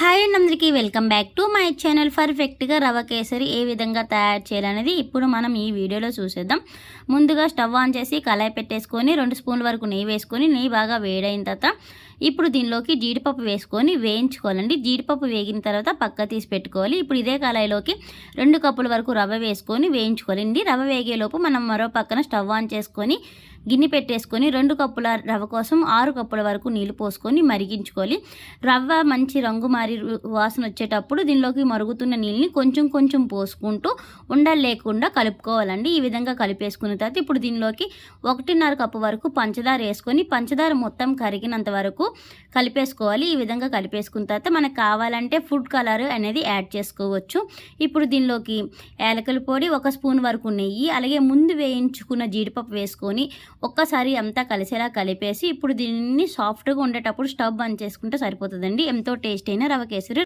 Hi and అందరికీ welcome back to my channel. పర్ఫెక్ట్గా రవ కేసరి ఏ విధంగా తయారు చేయాలనేది ఇప్పుడు మనం ఈ వీడియోలో చూసేద్దాం. ముందుగా స్టవ్ ఆన్ చేసి కళాయి పెట్టేసుకొని రెండు స్పూన్ల వరకు నెయ్యి వేసుకొని నెయ్యి బాగా వేడైన తర్వాత ఇప్పుడు దీనిలోకి జీడిపప్పు వేసుకొని వేయించుకోవాలండి. జీడిపప్పు వేగిన తర్వాత పక్క తీసి పెట్టుకోవాలి. ఇప్పుడు ఇదే కళాయిలోకి రెండు కప్పుల వరకు రవ్వ వేసుకొని వేయించుకోవాలండి. రవ్వ వేగేలోపు మనం మరో పక్కన స్టవ్ ఆన్ చేసుకొని గిన్నె పెట్టేసుకొని రెండు కప్పుల రవ్వ కోసం ఆరు కప్పుల వరకు నీళ్ళు పోసుకొని మరిగించుకోవాలి. రవ్వ మంచి రంగు మారి వాసన వచ్చేటప్పుడు దీనిలోకి మరుగుతున్న నీళ్ళని కొంచెం కొంచెం పోసుకుంటూ ఉండలు లేకుండా కలుపుకోవాలండి. ఈ విధంగా కలిపేసుకున్న తర్వాత ఇప్పుడు దీనిలోకి ఒకటిన్నర కప్పు వరకు పంచదార వేసుకొని పంచదార మొత్తం కరిగినంత వరకు కలిపేసుకోవాలి. ఈ విధంగా కలిపేసుకున్న తర్వాత మనకు కావాలంటే ఫుడ్ కలర్ అనేది యాడ్ చేసుకోవచ్చు. ఇప్పుడు దీనిలోకి యాలకుల పొడి ఒక స్పూన్ వరకు నెయ్యి అలాగే ముందు వేయించుకున్న జీడిపప్పు వేసుకొని ఒక్కసారి అంతా కలిసేలా కలిపేసి ఇప్పుడు దీన్ని సాఫ్ట్గా ఉండేటప్పుడు స్టవ్ బంద్ చేసుకుంటే సరిపోతుందండి. ఎంతో టేస్ట్ అయిన రవ కేసరి